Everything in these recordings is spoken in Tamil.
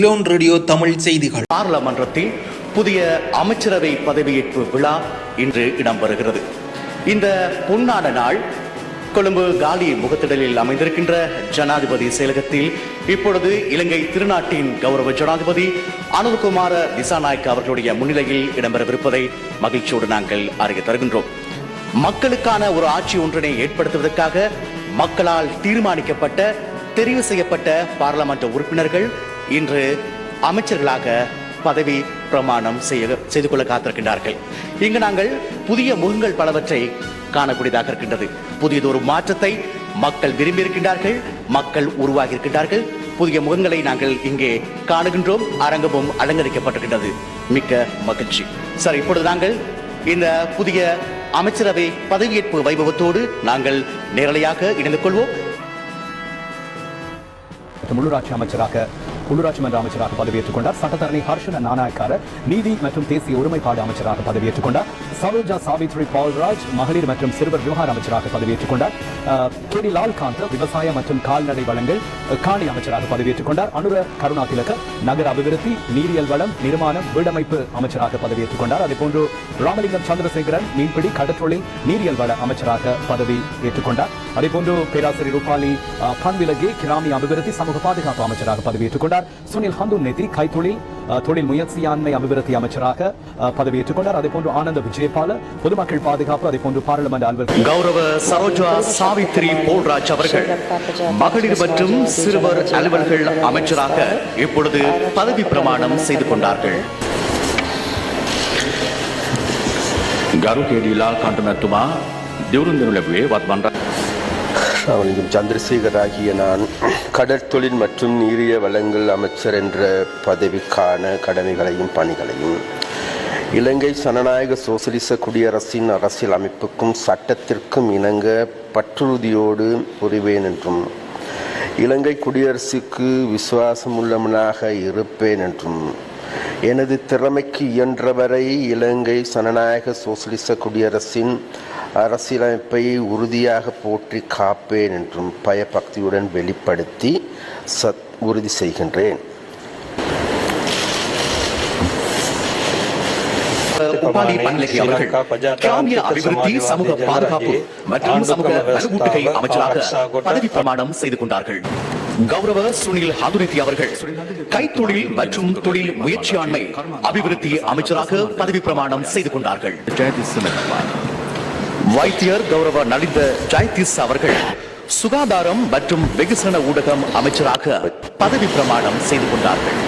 சிலோன் ரேடியோ தமிழ் செய்திகள். பாராளுமன்றத்தில் புதிய அமைச்சரவை பதவியேற்பு விழா இன்று இடம்பெறுகிறது. இந்த பொன்னான நாள் கொழும்பு காலி முகத்திடலில் அமைந்திருக்கின்ற ஜனாதிபதி செயலகத்தில் இப்பொழுது இலங்கை திருநாட்டின் கௌரவ ஜனாதிபதி அனுர்குமார திசாநாயக் அவர்களுடைய முன்னிலையில் இடம்பெறவிருப்பதை மகிழ்ச்சியோடு நாங்கள் அறிய தருகின்றோம். மக்களுக்கான ஒரு ஆட்சி ஒன்றினை ஏற்படுத்துவதற்காக மக்களால் தீர்மானிக்கப்பட்ட தெரிவு செய்யப்பட்ட பாராளுமன்ற உறுப்பினர்கள் இன்று அமைச்சர்களாக பதவி பிரமாணம் செய்ய செய்து கொள்ள காத்திருக்கின்றார்கள். இங்கு நாங்கள் புதிய முகங்கள் பலவற்றை காணக்கூடியதாக இருக்கின்றது. புதியதொரு மாற்றத்தை மக்கள் விரும்பியிருக்கின்றார்கள் மக்கள் உருவாகி இருக்கின்றார்கள் புதிய முகங்களை நாங்கள் இங்கே காணுகின்றோம் அரங்கமும் அலங்கரிக்கப்பட்டிருக்கின்றது. மிக்க மகிழ்ச்சி. சார் இப்பொழுது நாங்கள் இந்த புதிய அமைச்சரவை பதவியேற்பு வைபவத்தோடு நாங்கள் நேரலையாக இணைந்து கொள்வோம். உள்ளூராட்சி அமைச்சராக உள்ளூராட்சி மன்ற அமைச்சராக பதவியேற்றுக் கொண்டார் சட்டத்தரணி ஹர்ஷன நானாயக்கார நீதி மற்றும் தேசிய ஒருமைப்பாடு அமைச்சராக பதவியேற்றுக் கொண்டார் சரோஜா சாவித்ரி பால்ராஜ் மகளிர் மற்றும் சிறுவர் விவகார அமைச்சராக பதவியேற்றுக் கொண்டார் கே டி லால்காந்த் விவசாய மற்றும் கால்நடை வளங்கள் காணி அமைச்சராக பதவியேற்றுக் கொண்டார் அனுர கருணா திலக நகர அபிவிருத்தி நீரியல் வளம் நிர்மாணம் வீடமைப்பு அமைச்சராக பதவியேற்றுக் கொண்டார் அதேபோன்று ராமலிங்கம் சந்திரசேகரன் மீன்பிடி கடற்றொழில் நீரியல் வள அமைச்சராக பதவி ஏற்றுக்கொண்டார் அதேபோன்று பேராசிரியர் ரூபாலி அஹ், பன்விலகே கிராமிய அபிவிருத்தி சமூக பாதுகாப்பு அமைச்சராக பதவியேற்றுக் கொண்டார் சுனில் ஹந்துன் நெத்தி கைத்தொழில் அஹ், தொழில் முயற்சியாண்மை அபிவிருத்தி அமைச்சராக அஹ், பதவியேற்றுக் கொண்டார் அதேபோன்று ஆனந்த விஜயபால பொதுமக்கள் பாதுகாப்பு அதேபோன்று பாராளுமன்ற அலுவலர் கௌரவ சரோஜா சாவித்ரி போல்ராஜ் அவர்கள் மகளிர் மற்றும் சிறுவர் அலுவல்கள் அமைச்சராக இப்பொழுது பதவி பிரமாணம் செய்து கொண்டார்கள் ගරු කේඩීලා කණ්ඩමැත්තුමා தேவருந்தனுடைய விவாத் பண்ணுறேன் சந்திரசேகர் நான் கடற்தொழில் மற்றும் நீரிய வளங்கள் அமைச்சர் என்ற பதவிக்கான கடமைகளையும் பணிகளையும் இலங்கை ஜனநாயக சோசியலிச குடியரசின் அரசியல் அமைப்புக்கும் சட்டத்திற்கும் இணங்க பற்றுறுதியோடு புரிவேன் என்றும் இலங்கை குடியரசுக்கு விசுவாசமுள்ளவனாக இருப்பேன் என்றும் எனது திறமைக்கு இயன்றவரை இலங்கை சனநாயக சோசலிச குடியரசின் அரசியலமைப்பை உறுதியாக போற்றி காப்பேன் என்றும் பயபக்தியுடன் வெளிப்படுத்தி சத் உறுதி செய்கின்றேன். உபாலி பன்லகி அவர்கள் கிராமிய அபிவிருத்தி சமூக பாதுகாப்பு மற்றும் சமூக வலுவூட்டுகை அமைச்சராக பதவி பிரமாணம் செய்து கொண்டார்கள். கௌரவ சுனில் ஹதுரித்தி அவர்கள் கைத்தொழில் மற்றும் தொழில் முயற்சியாண்மை அபிவிருத்தி அமைச்சராக பதவி பிரமாணம் செய்து கொண்டார்கள். வைத்தியர் கௌரவ நலிந்த ஜாய்திஸ் அவர்கள் சுகாதாரம் மற்றும் வெகுசன ஊடகம் அமைச்சராக பதவி பிரமாணம் செய்து கொண்டார்கள்.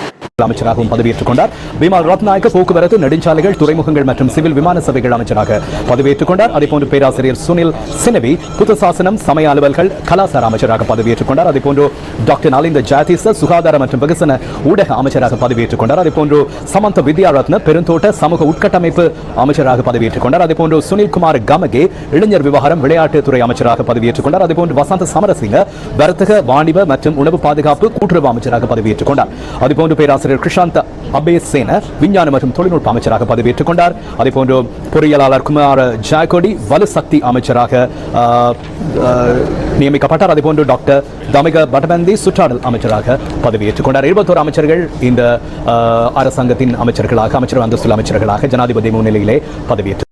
அமைச்சராகவும் பதவியேற்றுக் கொண்டார் விமல் ரத்நாயக்க போக்குவரத்து நெடுஞ்சாலைகள் துறைமுகங்கள் மற்றும் சிவில் விமான சபைகள் அமைச்சராக பதவியேற்றுக் கொண்டார் அதேபோன்று பேராசிரியர் சுனில் சினவி புத்த சாசனம் சமய அலுவல்கள் கலாசார அமைச்சராக பதவியேற்றுக் கொண்டார் அதேபோன்று டாக்டர் நலிந்த ஜாதிச சுகாதார மற்றும் வெகுசன ஊடக அமைச்சராக பதவியேற்றுக் கொண்டார் அதேபோன்று சமந்த வித்யாரத்ன பெருந்தோட்ட சமூக உட்கட்டமைப்பு அமைச்சராக பதவியேற்றுக் கொண்டார் அதேபோன்று சுனில்குமார் கமகே இளைஞர் விவகாரம் விளையாட்டுத்துறை அமைச்சராக பதவியேற்றுக் கொண்டார் அதேபோன்று வசந்த சமரசிங்க வர்த்தக வாணிப மற்றும் உணவு பாதுகாப்பு கூட்டுறவு அமைச்சராக பதவியேற்றுக் கொண்டார் அதேபோன்று பேராசிரியர் கிருஷாந்த் அபேசேனர் விஞ்ஞான மற்றும் தொழில்நுட்ப அமைச்சராக பதவியேற்றுக் கொண்டார். அதேபோன்று பொறியியலாளர் குமார் ஜாகோடி வலுசக்தி அமைச்சராக ஆஹ், ஆஹ், நியமிக்கப்பட்டார். அதேபோன்று டாக்டர் தமிக பட்டபந்தி சுற்றாடல் அமைச்சராக பதவியேற்றுக் கொண்டார். இருபத்தோரு அமைச்சர்கள் இந்த ஆஹ், அரசாங்கத்தின் அமைச்சர்களாக அமைச்சர் அந்தஸ்து அமைச்சர்களாக ஜனாதிபதி முன்னிலையிலே பதவியேற்று